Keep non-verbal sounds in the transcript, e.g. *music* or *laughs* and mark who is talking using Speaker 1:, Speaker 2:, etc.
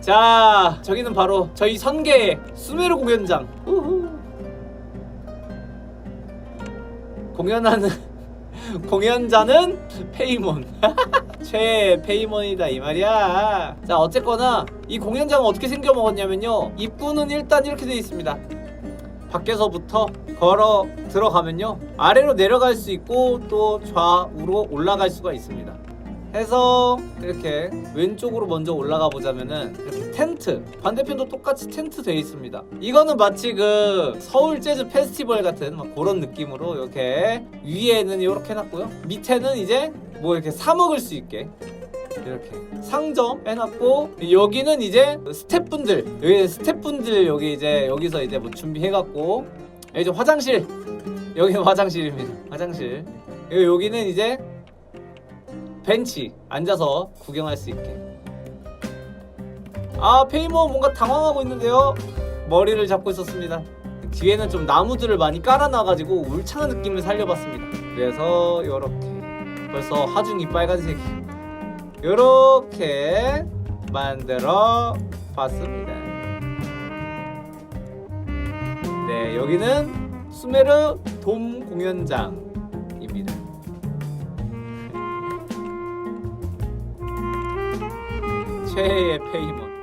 Speaker 1: 자 저기는 바로 저희 선계의 수메르 공연장. 우후. 공연하는 *laughs* 공연자는 페이몬. *laughs* 최 페이몬이다 이 말이야. 자 어쨌거나 이 공연장은 어떻게 생겨 먹었냐면요. 입구는 일단 이렇게 되어 있습니다. 밖에서부터 걸어 들어가면요. 아래로 내려갈 수 있고 또 좌우로 올라갈 수가 있습니다 해서 이렇게 왼쪽으로 먼저 올라가 보자면은 이렇게 텐트 반대편도 똑같이 텐트 되어 있습니다. 이거는 마치 그 서울 재즈 페스티벌 같은 막 그런 느낌으로 이렇게 위에는 이렇게 해놨고요. 밑에는 이제 뭐 이렇게 사 먹을 수 있게 이렇게 상점 해놨고 여기는 이제 스태프분들 여기 스태프분들 여기 이제 여기서 이제 뭐 준비해갖고 여기 이제 화장실. 여기 화장실입니다. 화장실. 여기는 이제 벤치 앉아서 구경할 수 있게. 아 페이모 뭔가 당황하고 있는데요. 머리를 잡고 있었습니다. 뒤에는 좀 나무들을 많이 깔아놔가지고 울창한 느낌을 살려봤습니다. 그래서 요렇게 벌써 하중이 빨간색이 요렇게 만들어 봤습니다. 네 여기는 수메르 돔 공연장 최애의 페이몬